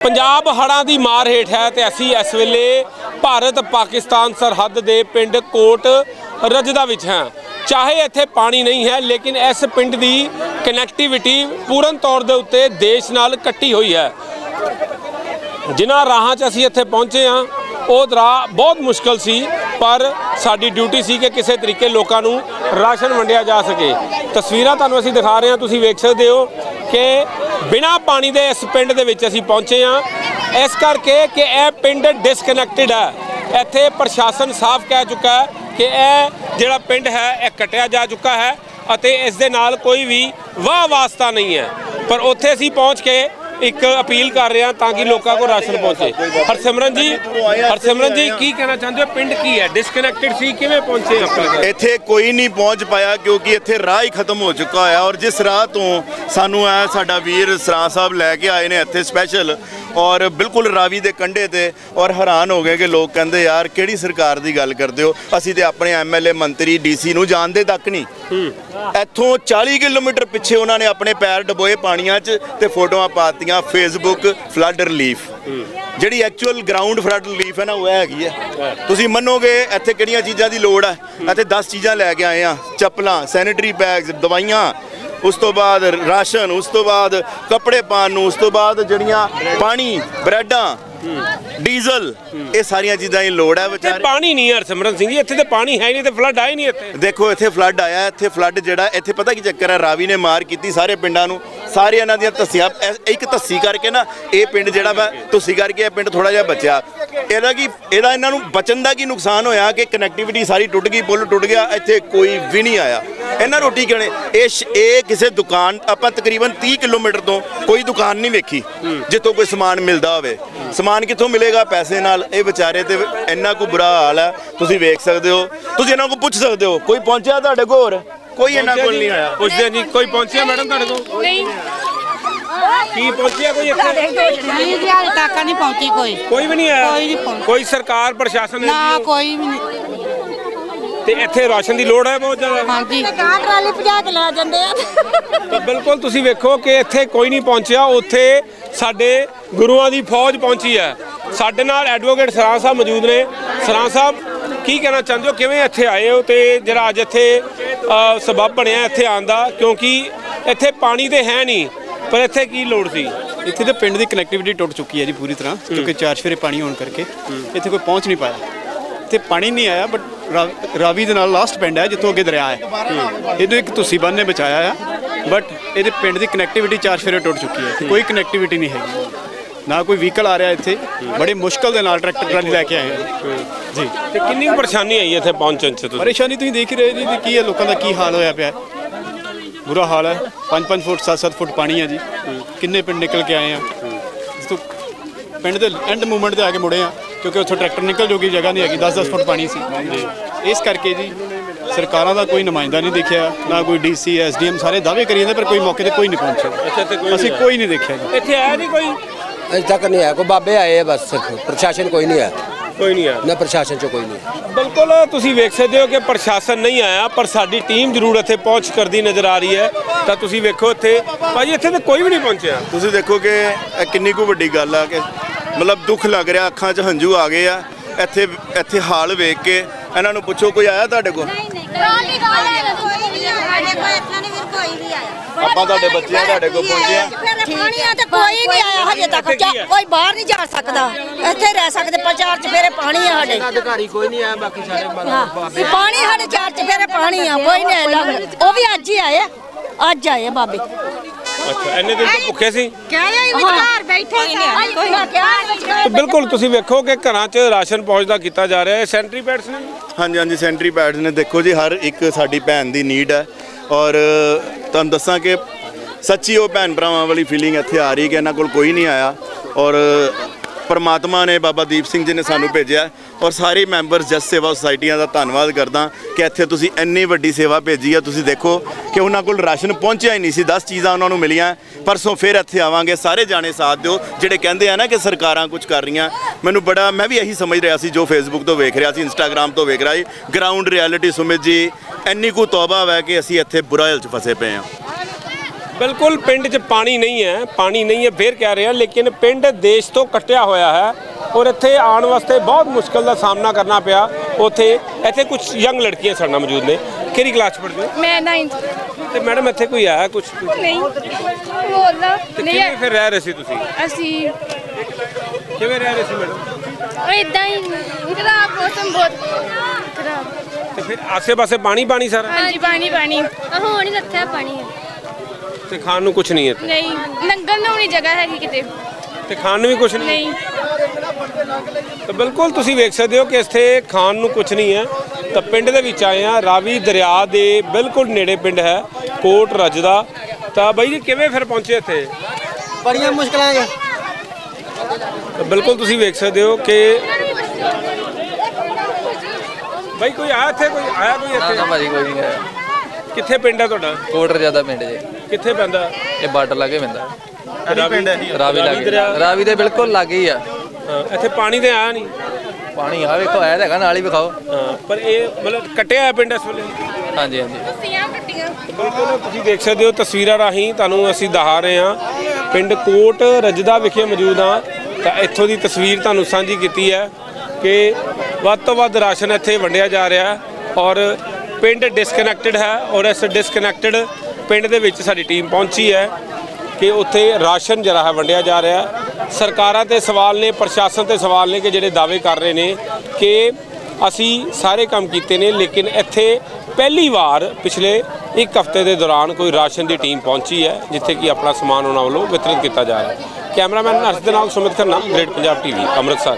ਪੰਜਾਬ ਹੜ੍ਹਾਂ ਦੀ ਮਾਰ ਹੇਠ ਹੈ ਤੇ ਅਸੀਂ ਇਸ ਵੇਲੇ ਭਾਰਤ ਪਾਕਿਸਤਾਨ ਸਰਹੱਦ ਦੇ ਪਿੰਡ ਕੋਟ ਰਜਦਾ ਵਿੱਚ ਹਾਂ। ਚਾਹੇ ਇੱਥੇ ਪਾਣੀ ਨਹੀਂ ਹੈ, ਲੇਕਿਨ ਇਸ ਪਿੰਡ ਦੀ ਕਨੈਕਟੀਵਿਟੀ ਪੂਰਨ ਤੌਰ ਦੇ ਉੱਤੇ ਦੇਸ਼ ਨਾਲ ਕੱਟੀ ਹੋਈ ਹੈ। ਜਿਨ੍ਹਾਂ ਰਾਹਾਂ 'ਚ ਅਸੀਂ ਇੱਥੇ ਪਹੁੰਚੇ ਹਾਂ, ਉਹ ਰਾਹ ਬਹੁਤ ਮੁਸ਼ਕਲ ਸੀ, ਪਰ ਸਾਡੀ ਡਿਊਟੀ ਸੀ ਕਿ ਕਿਸੇ ਤਰੀਕੇ ਲੋਕਾਂ ਨੂੰ ਰਾਸ਼ਨ ਵੰਡਿਆ ਜਾ ਸਕੇ। ਤਸਵੀਰਾਂ ਤੁਹਾਨੂੰ ਅਸੀਂ ਦਿਖਾ ਰਹੇ ਹਾਂ, ਤੁਸੀਂ ਵੇਖ ਸਕਦੇ ਹੋ ਕਿ ਬਿਨਾਂ ਪਾਣੀ ਦੇ ਇਸ ਪਿੰਡ ਦੇ ਵਿੱਚ ਅਸੀਂ ਪਹੁੰਚੇ ਹਾਂ। ਇਸ ਕਰਕੇ ਕਿ ਇਹ ਪਿੰਡ ਡਿਸਕਨੈਕਟਡ ਹੈ। ਇੱਥੇ ਪ੍ਰਸ਼ਾਸਨ ਸਾਫ਼ ਕਹਿ ਚੁੱਕਾ ਹੈ ਕਿ ਇਹ ਜਿਹੜਾ ਪਿੰਡ ਹੈ, ਇਹ ਕਟਿਆ ਜਾ ਚੁੱਕਾ ਹੈ ਅਤੇ ਇਸ ਦੇ ਨਾਲ ਕੋਈ ਵੀ ਵਾਹ ਵਾਸਤਾ ਨਹੀਂ ਹੈ। ਪਰ ਉੱਥੇ ਅਸੀਂ ਪਹੁੰਚ ਕੇ ਇੱਕ ਅਪੀਲ ਕਰ ਰਿਹਾ ਤਾਂ ਕਿ ਲੋਕਾਂ ਕੋਲ ਰਾਸ਼ਨ ਪਹੁੰਚੇ। ਹਰਸਿਮਰਨ ਜੀ ਹਰਸਿਮਰਨ ਜੀ, ਕੀ ਕਹਿਣਾ ਚਾਹੁੰਦੇ ਹੋ? ਪਿੰਡ ਕੀ ਹੈ? ਡਿਸਕਨੈਕਟਡ ਸੀ, ਕਿਵੇਂ ਪਹੁੰਚੇ ਆਪਾਂ? ਤੱਕ? ਇੱਥੇ ਕੋਈ ਨਹੀਂ ਪਹੁੰਚ ਪਾਇਆ ਕਿਉਂਕਿ ਇੱਥੇ ਰਾਹ ਹੀ ਖਤਮ ਹੋ ਚੁੱਕਾ ਹੋਇਆ ਔਰ ਜਿਸ ਰਾਹ ਤੋਂ ਸਾਨੂੰ ਇਹ ਸਾਡਾ ਵੀਰ ਸਰਾਂ ਸਾਹਿਬ ਲੈ ਕੇ ਆਏ ਨੇ, ਇੱਥੇ ਸਪੈਸ਼ਲ ਔਰ ਬਿਲਕੁਲ ਰਾਵੀ ਦੇ ਕੰਢੇ ਤੇ ਔਰ ਹੈਰਾਨ ਹੋ ਗਏ ਕਿ ਲੋਕ ਕਹਿੰਦੇ ਯਾਰ ਕਿਹੜੀ ਸਰਕਾਰ ਦੀ ਗੱਲ ਕਰਦੇ ਹੋ? ਅਸੀਂ ਤੇ ਆਪਣੇ ਐਮਐਲਏ ਮੰਤਰੀ ਡੀਸੀ ਨੂੰ ਜਾਣਦੇ ਤੱਕ ਨਹੀਂ। ਇੱਥੋਂ 40 ਕਿਲੋਮੀਟਰ ਪਿੱਛੇ ਉਹਨਾਂ ਨੇ ਆਪਣੇ ਪੈਰ ਡਬੋਏ ਪਾਣੀਆਂ 'ਚ ਤੇ ਫੋਟੋਆਂ ਪਾਤੀਆਂ ਫੇਸਬੁੱਕ ਫਲੱਡ ਰਿਲੀਫ। ਜਿਹੜੀ ਐਕਚੁਅਲ ਗਰਾਊਂਡ ਫਲੱਡ ਰਿਲੀਫ ਹੈ ਨਾ ਉਹ ਹੈਗੀ ਹੈ। ਤੁਸੀਂ ਮੰਨੋਗੇ ਇੱਥੇ ਕਿਹੜੀਆਂ ਚੀਜ਼ਾਂ ਦੀ ਲੋੜ ਹੈ? ਇੱਥੇ 10 ਚੀਜ਼ਾਂ ਲੈ ਕੇ ਆਏ ਆ ਚੱਪਲਾਂ ਸੈਨੀਟਰੀ ਬੈਗਸ ਦਵਾਈਆਂ ਉਸ ਤੋਂ ਬਾਅਦ ਰਾਸ਼ਨ ਉਸ ਤੋਂ ਬਾਅਦ ਕੱਪੜੇ ਪਾਣ ਨੂੰ ਉਸ ਤੋਂ ਬਾਅਦ ਜਿਹੜੀਆਂ ਪਾਣੀ ਬ੍ਰੈਡਾਂ ਡੀਜ਼ਲ ਇਹ ਸਾਰੀਆਂ ਚੀਜ਼ਾਂ ਦੀ ਲੋੜ ਹੈ ਵਿਚਾਰੇ। ਪਾਣੀ ਨਹੀਂ ਹੈ ਹਰਸਿਮਰਨ ਸਿੰਘ ਜੀ ਇੱਥੇ ਤੇ ਪਾਣੀ ਹੈ ਨਹੀਂ ਤੇ ਫਲੱਡ ਆਇਆ ਹੀ ਨਹੀਂ ਇੱਥੇ। ਦੇਖੋ ਇੱਥੇ ਫਲੱਡ ਆਇਆ ਇੱਥੇ ਫਲੱਡ ਜਿਹੜਾ ਇੱਥੇ ਪਤਾ ਕੀ ਚੱਕਰ ਹੈ ਰਾਵੀ ਨੇ ਮਾਰ ਕੀਤੀ ਸਾਰੇ ਪਿੰਡਾਂ ਨੂੰ। ਸਾਰੇ ਇਹਨਾਂ ਦੀਆਂ ਧੱਸੀਆਂ ਇੱਕ ਧੱਸੀ ਕਰਕੇ ਨਾ ਇਹ ਪਿੰਡ ਜਿਹੜਾ ਵਾ ਧੁੱਸੀ ਕਰਕੇ ਇਹ ਪਿੰਡ ਥੋੜਾ ਜਿਹਾ ਬਚਿਆ। ਇਹਦਾ ਕੀ ਇਹਦਾ ਇਹਨਾਂ ਨੂੰ ਬਚਣ ਦਾ ਕੀ ਨੁਕਸਾਨ ਹੋਇਆ ਕਿ ਕਨੈਕਟੀਵਿਟੀ ਸਾਰੀ ਟੁੱਟ ਗਈ ਪੁਲ ਟੁੱਟ ਗਿਆ ਇੱਥੇ ਕੋਈ ਵੀ ਨਹੀਂ ਆਇਆ। ਇਹਨਾਂ ਰੋਟੀ ਕਿਹਨੇ ਇਹ ਸ਼- ਇਹ ਕਿਸੇ ਦੁਕਾਨ ਆਪਾਂ ਤਕਰੀਬਨ 30 ਕਿਲੋਮੀਟਰ ਤੋਂ ਕੋਈ ਦੁਕਾਨ ਨਹੀਂ ਵੇਖੀ ਜਿੱਥੋਂ ਕੋਈ ਸਮਾਨ ਮਿਲਦਾ ਹੋਵੇ। ਸਮਾਨ ਕਿੱਥੋਂ ਮਿਲੇਗਾ? ਪੈਸੇ ਨਾਲ। ਇਹ ਵਿਚਾਰੇ ਤੇ ਇੰਨਾ ਕੋ ਬੁਰਾ ਹਾਲ ਹੈ। ਤੁਸੀਂ ਵੇਖ ਸਕਦੇ ਹੋ। ਤੁਸੀਂ ਇਹਨਾਂ ਕੋਲ ਪੁੱਛ ਸਕਦੇ ਹੋ ਕੋਈ ਪਹੁੰਚਿਆ ਤੁਹਾਡੇ ਕੋਲ ਹੋਰ? ਕੋਈ ਇਹਨਾਂ ਕੋਲ ਨਹੀਂ ਆਇਆ। ਪੁੱਛਦੇ ਹਾਂ ਜੀ ਕੋਈ ਪਹੁੰਚਿਆ ਮੈਡਮ ਤੁਹਾਡੇ ਕੋਲ? ਨਹੀਂ। ਕੀ ਪਹੁੰਚਿਆ ਕੋਈ ਇੱਥੇ? ਨਹੀਂ ਜੀ ਹਾਲੇ ਤੱਕ ਨਹੀਂ ਪਹੁੰਚੀ ਕੋਈ। ਕੋਈ ਵੀ ਨਹੀਂ ਆਇਆ? ਕੋਈ ਨਹੀਂ ਪਹੁੰਚਿਆ। ਕੋਈ ਸਰਕਾਰ ਪ੍ਰਸ਼ਾਸਨ ਨਾ ਨਹੀਂ ਕੋਈ ਵੀ ਨਹੀਂ। ਤੇ ਇੱਥੇ ਰਾਸ਼ਨ ਦੀ ਲੋੜ ਹੈ ਬਹੁਤ ਜ਼ਿਆਦਾ? ਹਾਂਜੀ। ਕਾਰ ਟਰਾਲੀ ਭਜਾ ਕੇ ਲੈ ਜਾਂਦੇ ਆ। ਤਾਂ ਬਿਲਕੁਲ ਤੁਸੀਂ ਵੇਖੋ ਕਿ ਇੱਥੇ ਕੋਈ ਨਹੀਂ ਪਹੁੰਚਿਆ ਉੱਥੇ ਸਾਡੇ ਗੁਰੂਆਂ ਦੀ ਫੌਜ ਪਹੁੰਚੀ ਹੈ। ਸਾਡੇ ਨਾਲ ਐਡਵੋਕੇਟ ਸਰਾਂ ਸਾਹਿਬ ਮੌਜੂਦ ਨੇ। ਸਰਾਂ ਸਾਹਿਬ ਕੀ ਕਹਿਣਾ ਚਾਹੁੰਦੇ ਹੋ? ਕਿਵੇਂ ਇੱਥੇ ਆਏ ਹੋ ਤੇ ਜਿਹੜਾ ਅੱਜ ਇੱਥੇ ਅ, ਸਬਬ ਬਣਿਆ ਇੱਥੇ ਆਉਣ ਦਾ? ਕਿਉਂਕਿ ਇੱਥੇ ਪਾਣੀ ਤੇ ਹੈ ਨਹੀਂ ਪਰ ਇੱਥੇ ਕੀ ਲੋੜ ਸੀ? ਇੱਥੇ ਦੇ ਪਿੰਡ ਦੀ ਕਨੈਕਟੀਵਿਟੀ ਟੁੱਟ ਚੁੱਕੀ ਹੈ ਜੀ ਪੂਰੀ ਤਰ੍ਹਾਂ ਕਿਉਂਕਿ ਚਾਰ ਚਫੇਰੇ ਪਾਣੀ ਹੋਣ ਕਰਕੇ ਇੱਥੇ ਕੋਈ ਪਹੁੰਚ ਨਹੀਂ ਪਾਇਆ। ਤੇ ਪਾਣੀ ਨਹੀਂ ਆਇਆ ਬਟ ਰਾਵੀ ਦੇ ਨਾਲ ਲਾਸਟ ਪਿੰਡ ਹੈ ਜਿੱਥੋਂ ਅੱਗੇ ਦਰਿਆ ਹੈ। ਇਹਨੂੰ ਇੱਕ ਤੁਸੀਂ ਬੰਨ ਨੇ ਬਚਾਇਆ ਆ ਬਟ ਇਹਦੇ ਪਿੰਡ ਦੀ ਕਨੈਕਟੀਵਿਟੀ ਚਾਰ ਚਫੇਰੇ ਟੁੱਟ ਚੁੱਕੀ ਹੈ। ਕੋਈ ਕਨੈਕਟੀਵਿਟੀ ਨਹੀਂ ਹੈਗੀ। ਨਾ ਕੋਈ ਵਹੀਕਲ ਆ ਰਿਹਾ ਇੱਥੇ। ਬੜੇ ਮੁਸ਼ਕਲ ਦੇ ਨਾਲ ਟਰੈਕਟਰ ਟਰਾਲੀ ਲੈ ਕੇ ਆਏ ਹਾਂ ਜੀ। ਤੇ ਕਿੰਨੀ ਕੁ ਪਰੇਸ਼ਾਨੀ ਆਈ ਇੱਥੇ ਪਹੁੰਚਣ 'ਚ ਤੁਸੀਂ? ਪਰੇਸ਼ਾਨੀ ਤੁਸੀਂ ਦੇਖ ਹੀ ਰਹੇ ਜੀ ਕੀ ਹੈ ਲੋਕਾਂ ਦਾ ਕੀ ਹਾਲ ਹੋਇਆ ਪਿਆ। ਬੁਰਾ ਹਾਲ ਹੈ। 5-5 ਫੁੱਟ 7-7 ਫੁੱਟ ਪਾਣੀ ਹੈ ਜੀ। ਕਿੰਨੇ ਪਿੰਡ ਨਿਕਲ ਕੇ ਆਏ ਆ। ਤੋਂ ਪਿੰਡ ਦੇ ਐਂਡ ਮੂਵਮੈਂਟ ਤੇ ਆ ਕੇ ਮੁੜੇ ਆ। ਕਿਉਂਕਿ ਉੱਥੋਂ ਟਰੈਕਟਰ ਨਿਕਲ ਜੋਗੀ ਜਗ੍ਹਾ ਨਹੀਂ ਹੈਗੀ 10-10 ਫੁੱਟ ਪਾਣੀ ਸੀ। ਇਸ ਕਰਕੇ ਜੀ ਸਰਕਾਰਾਂ ਦਾ ਕੋਈ ਨੁਮਾਇੰਦਾ ਨਹੀਂ ਦੇਖਿਆ ਨਾ ਕੋਈ ਡੀਸੀ ਐਸਡੀਐਮ ਸਾਰੇ ਦਾਅਵੇ ਕਰੀ ਜਾਂਦੇ ਪਰ ਕੋਈ ਮੌਕੇ ਤੇ ਕੋਈ ਨਹੀਂ ਪਹੁੰਚਿਆ। ਅਸੀਂ ਕੋਈ ਨਹੀਂ ਦੇਖਿਆ ਜੀ। ਇੱਥੇ ਆਇਆ ਨਹੀਂ ਕੋਈ? ਅਜੇ ਤੱਕ ਨਹੀਂ ਆਇਆ ਕੋਈ ਬਾਬੇ ਆਏ ਆ ਬਸ ਸਿਰਫ। ਪ੍ਰਸ਼ਾਸਨ ਕੋਈ ਨਹੀਂ ਆਇਆ। ਕੋਈ ਨਹੀਂ ਆਇਆ। ਨਾ ਪ੍ਰਸ਼ਾਸਨ ਚ ਕੋਈ ਨਹੀਂ ਬਿਲਕੁਲ ਤੁਸੀਂ ਵੇਖ ਸਕਦੇ ਹੋ ਕਿ ਪ੍ਰਸ਼ਾਸਨ ਨਹੀਂ ਆਇਆ ਪਰ ਸਾਡੀ ਟੀਮ ਜ਼ਰੂਰ ਇੱਥੇ ਪਹੁੰਚ ਕਰਦੀ ਨਜ਼ਰ ਆ ਰਹੀ ਹੈ। ਤਾਂ ਤੁਸੀਂ ਵੇਖੋ ਇੱਥੇ ਭਾਜੀ ਇੱਥੇ ਤਾਂ ਕੋਈ ਵੀ ਨਹੀਂ ਪਹੁੰਚਿਆ। ਤੁਸੀਂ ਦੇਖੋ ਕਿ ਇਹ ਕਿੰਨੀ ਕੁ ਵੱਡੀ ਗੱਲ ਆ ਕਿ ਮਤਲਬ ਦੁੱਖ ਲੱਗ ਰਿਹਾ ਅੱਖਾਂ 'ਚ ਹੰਝੂ ਆ ਗਏ ਆ। ਇੱਥੇ ਇੱਥੇ ਹਾਲ ਵੇਖ ਕੇ ਇਹਨਾਂ ਨੂੰ ਪੁੱਛੋ ਕੋਈ ਆਇਆ ਤੁਹਾਡੇ ਕੋਲ? ਟਰਾਲੀ ਵਾਲੇ ਕੋਈ ਨਹੀਂ ਆਇਆ। ਸਾਡੇ ਕੋਲ ਇਤਨਾ ਨਹੀਂ ਫਿਰ ਕੋਈ ਨਹੀਂ ਆਇਆ। ਆਪਾਂ ਤੁਹਾਡੇ ਬੱਚੇ ਆ ਤੁਹਾਡੇ ਕੋਲ ਪਹੁੰਚੇ ਆ। ਪਾਣੀਆਂ ਤੇ ਕੋਈ ਨਹੀਂ ਆਇਆ ਹਜੇ ਤੱਕ। ਕੋਈ ਬਾਹਰ ਨਹੀਂ ਜਾ ਸਕਦਾ। ਇੱਥੇ ਰਹਿ ਸਕਦੇ ਪਚਾਰ ਚ ਫੇਰੇ ਪਾਣੀ ਆ ਸਾਡੇ। ਅਧਿਕਾਰੀ ਕੋਈ ਨਹੀਂ ਆਇਆ ਬਾਕੀ ਸਾਰੇ ਵੀ ਪਾਣੀ ਸਾਡੇ ਚਾਰ ਚ ਫੇਰੇ ਪਾਣੀ ਆ ਕੋਈ ਨਹੀਂ ਆਇਆ। ਉਹ ਵੀ ਅੱਜ ਹੀ ਆਏ ਆ। ਅੱਜ ਆਏ ਆ ਬਾਬੇ। ਅੱਛਾ ਇੰਨੇ ਦਿਨ ਤੋਂ ਭੁੱਖੇ ਸੀ? ਕਿਹਾ ਹੀ। ਵਿਚਾਰ ਬੈਠੇ ਸੀ ਕੋਈ ਨਾ ਕਿਹਾ ਤੇ ਬਿਲਕੁਲ ਤੁਸੀਂ ਵੇਖੋ ਕਿ ਘਰਾਂ 'ਚ ਰਾਸ਼ਨ ਪਹੁੰਚਦਾ ਕੀਤਾ ਜਾ ਰਿਹਾ ਹੈ। ਸੈਂਟਰੀ ਪੈਡਸ ਨੇ ਹਾਂਜੀ ਹਾਂਜੀ ਸੈਂਟਰੀ ਪੈਡਸ ਨੇ। ਦੇਖੋ ਜੀ ਹਰ ਇੱਕ ਸਾਡੀ ਭੈਣ ਦੀ ਨੀਡ ਹੈ। ਔਰ ਤੁਹਾਨੂੰ ਦੱਸਾਂ ਕਿ ਸੱਚੀ ਉਹ ਭੈਣ ਭਰਾਵਾਂ ਵਾਲੀ ਫੀਲਿੰਗ ਇੱਥੇ ਆ ਰਹੀ ਕਿ ਇਹਨਾਂ ਕੋਲ ਕੋਈ ਨਹੀਂ ਆਇਆ। ਔਰ ਪਰਮਾਤਮਾ ਨੇ ਬਾਬਾ ਦੀਪ ਸਿੰਘ ਜੀ ਨੇ ਸਾਨੂੰ ਭੇਜਿਆ ਔਰ ਸਾਰੇ ਮੈਂਬਰਸ ਜਸ ਸੇਵਾ ਸੁਸਾਇਟੀਆਂ ਦਾ ਧੰਨਵਾਦ ਕਰਦਾ ਕਿ ਇੱਥੇ ਤੁਸੀਂ ਇੰਨੀ ਵੱਡੀ ਸੇਵਾ ਭੇਜੀ ਆ ਤੁਸੀਂ ਦੇਖੋ ਕਿ ਉਹਨਾਂ ਕੋਲ ਰਾਸ਼ਨ ਪਹੁੰਚਿਆ ਹੀ ਨਹੀਂ ਸੀ। 10 ਚੀਜ਼ਾਂ ਉਹਨਾਂ ਨੂੰ ਮਿਲੀਆਂ। ਪਰਸੋਂ ਫਿਰ ਇੱਥੇ ਆਵਾਂਗੇ। ਸਾਰੇ ਜਾਣੇ ਸਾਥ ਦਿਓ। ਜਿਹੜੇ ਕਹਿੰਦੇ ਆ ਨਾ ਕਿ ਸਰਕਾਰਾਂ ਕੁਝ ਕਰ ਰਹੀਆਂ, ਮੈਨੂੰ ਬੜਾ, ਮੈਂ ਵੀ ਇਹੀ ਸਮਝ ਰਿਹਾ ਸੀ ਜੋ ਫੇਸਬੁੱਕ ਤੋਂ ਵੇਖ ਰਿਹਾ ਸੀ ਇੰਸਟਾਗ੍ਰam ਤੋਂ ਵੇਖ ਰਿਹਾ ਸੀ। ਗਰਾਊਂਡ ਰਿਐਲਿਟੀ ਸੁਮਿਤ ਜੀ, ਇੰਨੀ ਕੁ ਤੌਬਾ ਹੈ ਕਿ ਅਸੀਂ ਇੱਥੇ ਬੁਰਾ ਹਾਲ 'ਚ ਫਸੇ ਪਏ ਹਾਂ। ਬਿਲਕੁਲ ਪਿੰਡ 'ਚ ਪਾਣੀ ਨਹੀਂ ਹੈ ਪਾਣੀ ਨਹੀਂ ਹੈ ਫੇਰ ਕਹਿ ਰਿਹਾ ਲੇਕਿਨ ਪਿੰਡ ਦੇਸ਼ ਤੋਂ ਕੱਟਿਆ ਹੋਇਆ ਹੈ ਔਰ ਇੱਥੇ ਆਉਣ ਵਾਸਤੇ ਬਹੁਤ ਮੁਸ਼ਕਲ ਦਾ ਸਾਹਮਣਾ ਕਰਨਾ ਪਿਆ। ਉੱਥੇ ਇੱਥੇ ਕੁਝ ਯੰਗ ਲੜਕੀਆਂ ਸਾਡੇ ਨਾਲ ਮੌਜੂਦ ਨੇ। ਕਿਹੜੀ ਕਲਾਸ ਪੜ੍ਹਦੇ ਹੋ? ਮੈਂ 9th ਤੇ ਮੈਡਮ ਇੱਥੇ ਕੋਈ ਆਇਆ ਕੁਝ ਨਹੀਂ ਬੋਲਦਾ ਨਹੀਂ ਕਿਵੇਂ ਫਿਰ ਰਹਿ ਰਹੇ ਸੀ ਤੁਸੀਂ? ਅਸੀਂ ਕਿਵੇਂ ਰਹਿ ਰਹੇ ਸੀ ਮੈਡਮ? ਇਦਾਂ ਹੀ ਖਰਾਬ ਮੌਸਮ ਬਹੁਤ ਖਰਾਬ। ਤੇ ਫਿਰ ਆਸੇ-ਪਾਸੇ ਪਾਣੀ ਪਾਣੀ ਸਾਰਾ? ਹਾਂਜੀ ਪਾਣੀ ਪਾਣੀ ਹੁਣ ਹੀ ਲੱਥਿਆ ਪਾਣੀ। ਤੇ ਖਾਣ ਨੂੰ ਕੁਝ ਨਹੀਂ ਹੈ ਇੱਥੇ। ਨਹੀਂ ਲੰਗਰ ਨੂੰ ਨਹੀਂ ਜਗ੍ਹਾ ਹੈਗੀ ਕਿਤੇ। ਤੇ ਖਾਣ ਨੂੰ ਵੀ ਕੁਝ ਨਹੀਂ? ਨਹੀਂ। ਤਾਂ ਬਿਲਕੁਲ ਤੁਸੀਂ ਵੇਖ ਸਕਦੇ ਹੋ ਕਿ ਇੱਥੇ ਖਾਣ ਨੂੰ ਕੁਝ ਨਹੀਂ ਹੈ। ਤਾਂ ਪਿੰਡ ਦੇ ਵਿੱਚ ਆਏ ਆ ਰਾਵੀ ਦਰਿਆ ਦੇ ਬਿਲਕੁਲ ਨੇੜੇ ਪਿੰਡ ਹੈ ਕੋਟ ਰਜਦਾ ਤਾਂ ਬਾਈ ਜੀ ਕਿਵੇਂ ਫਿਰ ਪਹੁੰਚੇ ਇੱਥੇ? ਬੜੀਆਂ ਮੁਸ਼ਕਲਾਂ ਹੈ ਤਾਂ ਬਿਲਕੁਲ ਤੁਸੀਂ ਵੇਖ ਸਕਦੇ ਹੋ ਕਿ ਬਾਈ ਕੋਈ ਆਇਆ ਇੱਥੇ? ਕੋਈ ਆਇਆ ਕੋਈ ਇੱਥੇ? ਭਾਜੀ ਕੋਈ ਨਹੀਂ ਹੈ ਕਿੱਥੇ ਪਿੰਡ ਹੈ ਤੁਹਾਡਾ? ਕੋਟਰ ਜ਼ਿਆਦਾ ਪਿੰਡ ਜੇ। ਕਿੱਥੇ ਪੈਂਦਾ? ਇਹ ਬਾਰਡਰ ਲਾਗੇ ਪੈਂਦਾ। ਰਾਵੀ ਰਾਵੀ ਲਾਗੇ। ਦਰਿਆ। ਰਾਵੀ ਦੇ ਬਿਲਕੁਲ ਲਾਗੇ ਹੀ ਆ। ਹਾਂ, ਇੱਥੇ ਪਾਣੀ ਤੇ ਆਇਆ ਨਹੀਂ? ਪਾਣੀ ਆ ਵੇਖੋ ਆਇਆ ਤਾਂ ਹੈਗਾ ਨਾਲ ਹੀ ਵਿਖਾਓ। ਹਾਂ, ਪਰ ਇਹ ਮਤਲਬ ਕਟਿਆ ਹੈ ਪਿੰਡ ਇਸ ਵੇਲੇ? ਹਾਂਜੀ ਹਾਂਜੀ। ਬਿਲਕੁਲ ਤੁਸੀਂ ਦੇਖ ਸਕਦੇ ਹੋ ਤਸਵੀਰਾਂ ਰਾਹੀਂ ਤੁਹਾਨੂੰ ਅਸੀਂ ਦਿਖਾ ਰਹੇ ਹਾਂ। ਪਿੰਡ ਕੋਟ ਰਜਦਾ ਵਿਖੇ ਮੌਜੂਦ ਹਾਂ। ਤਾਂ ਇੱਥੋਂ ਦੀ ਤਸਵੀਰ ਤੁਹਾਨੂੰ ਸਾਂਝੀ ਕੀਤੀ ਹੈ ਕਿ ਵੱਧ ਤੋਂ ਵੱਧ ਰਾਸ਼ਨ ਇੱਥੇ ਵੰਡਿਆ ਜਾ ਰਿਹਾ ਹੈ ਔਰ ਪਿੰਡ ਡਿਸਕਨੈਕਟਡ ਹੈ ਔਰ ਇਸ ਡਿਸਕਨੈਕਟਡ ਪਿੰਡ ਦੇ ਵਿੱਚ ਸਾਡੀ ਟੀਮ ਪਹੁੰਚੀ ਹੈ ਕਿ ਉੱਥੇ ਰਾਸ਼ਨ ਜਿਹੜਾ ਹੈ, ਵੰਡਿਆ ਜਾ ਰਿਹਾ ਸਰਕਾਰਾਂ ਤੇ ਸਵਾਲ ਨੇ, ਪ੍ਰਸ਼ਾਸਨ ਤੇ ਸਵਾਲ ਨੇ ਕਿ ਜਿਹੜੇ ਦਾਅਵੇ ਕਰ ਰਹੇ ਨੇ ਕਿ ਅਸੀਂ ਸਾਰੇ ਕੰਮ ਕੀਤੇ ਨੇ, ਲੇਕਿਨ ਇੱਥੇ ਪਹਿਲੀ ਵਾਰ ਪਿਛਲੇ ਇੱਕ ਹਫ਼ਤੇ ਦੇ ਦੌਰਾਨ ਕੋਈ ਰਾਸ਼ਨ ਦੀ ਟੀਮ ਪਹੁੰਚੀ ਹੈ, ਜਿੱਥੇ ਕਿ ਆਪਣਾ ਸਮਾਨ ਉਹਨਾਂ ਵੱਲੋਂ ਵਿਤਰਿਤ ਕੀਤਾ ਜਾ ਰਿਹਾ ਹੈ। ਕੈਮਰਾਮੈਨ ਅਰਸ਼ ਦੇ ਨਾਲ ਸੁਮਿਤ ਖੰਨਾ, ਗ੍ਰੇਟ ਪੰਜਾਬ ਟੀਵੀ, ਅੰਮ੍ਰਿਤਸਰ।